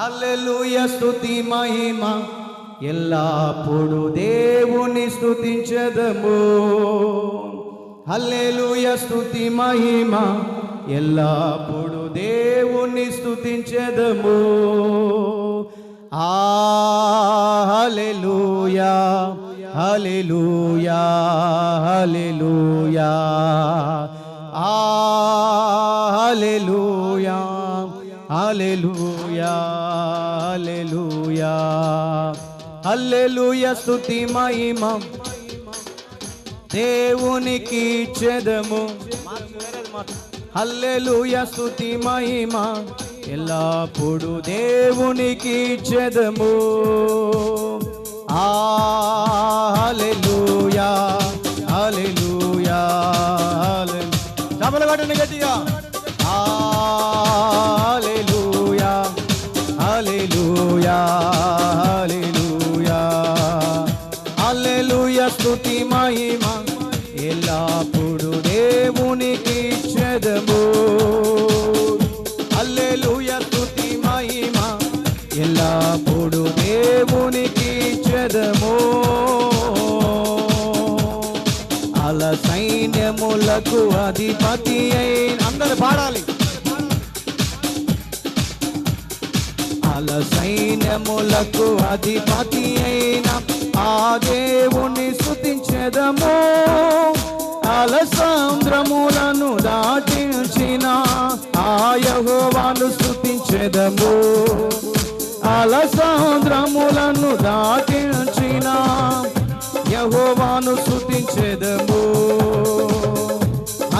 Hallelujah స్థుతి మహిమ. ఎల్లప్పుడు దేవుని స్థుతించదము అల్లెలుయ స్థుతి మహిమ. ఎల్లప్పుడు దేవుని స్థుతించదము ఆ హలెలుయా హలెలుయా హల్లెలూయా హల్లెలూయా. హల్లెలూయా స్తుతి మహిమ. దేవునికి చెదము. హల్లెలూయా స్తుతి మహిమ. ఎల్లప్పుడు దేవునికి చెదము. ఆ హల్లెలూయా హల్లెలూయా డబల్ గట్టిగా. అధిపతి అయిన అందరు పాడాలి. అల సైన్యములకు అధిపతి అయిన ఆ దేవుని స్తుతించెదము. అల సముద్రములను దాటించిన ఆ యెహోవాను స్తుతించెదము. అల సముద్రములను దాటించిన యహోవాను స్తుతించెదము.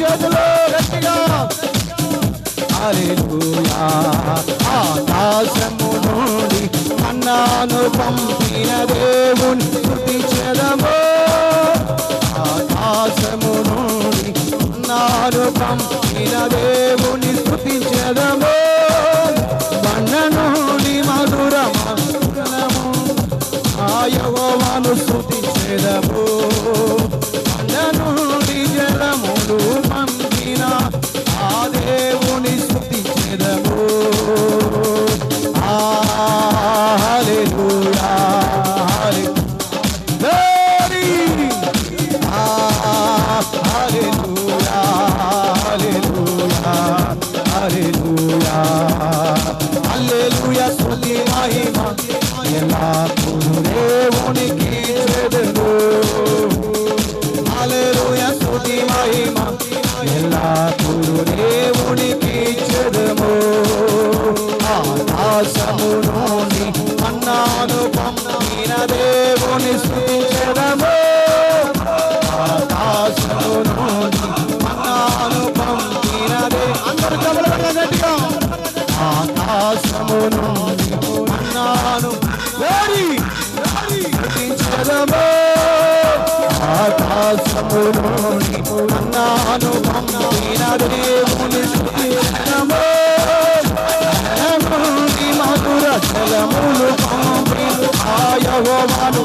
చేతులు గట్టిగా ఆకాశము నుండి అన్నాను పంపిన దేవుని స్తుతించెదము ఆకాశము నుండి అన్నాను పంపిన దేవుని హల్లెలూయా ఆకాశము అన్నాను పంపిన దేవుని మధుర జలములు పంపిన ఆయహోవాను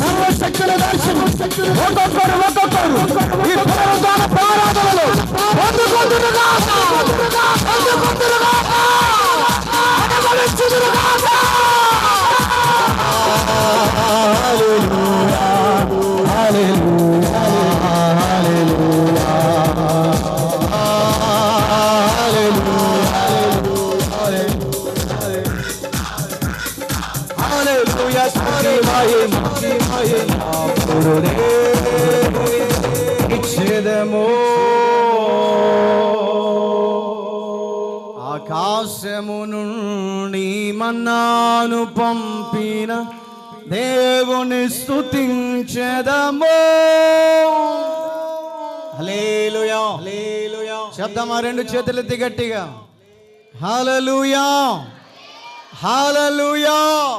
సర్వశక్తుల దర్శనం ఒక్కొక్కరు ఒక్కొక్కరు ఈ పునరుద్ధాన పోరాటంలో పొందుకుంటురుగాక పొందుకుంటురుగాక అనుభవించుదురుగాక ఆకాశము నుండి మన్నాను పంపిన దేవుని స్తుతించెదము. హల్లెలూయా. హల్లెలూయా. శబ్దమా రెండు చేతులు గట్టిగా హల్లెలూయా. హల్లెలూయా.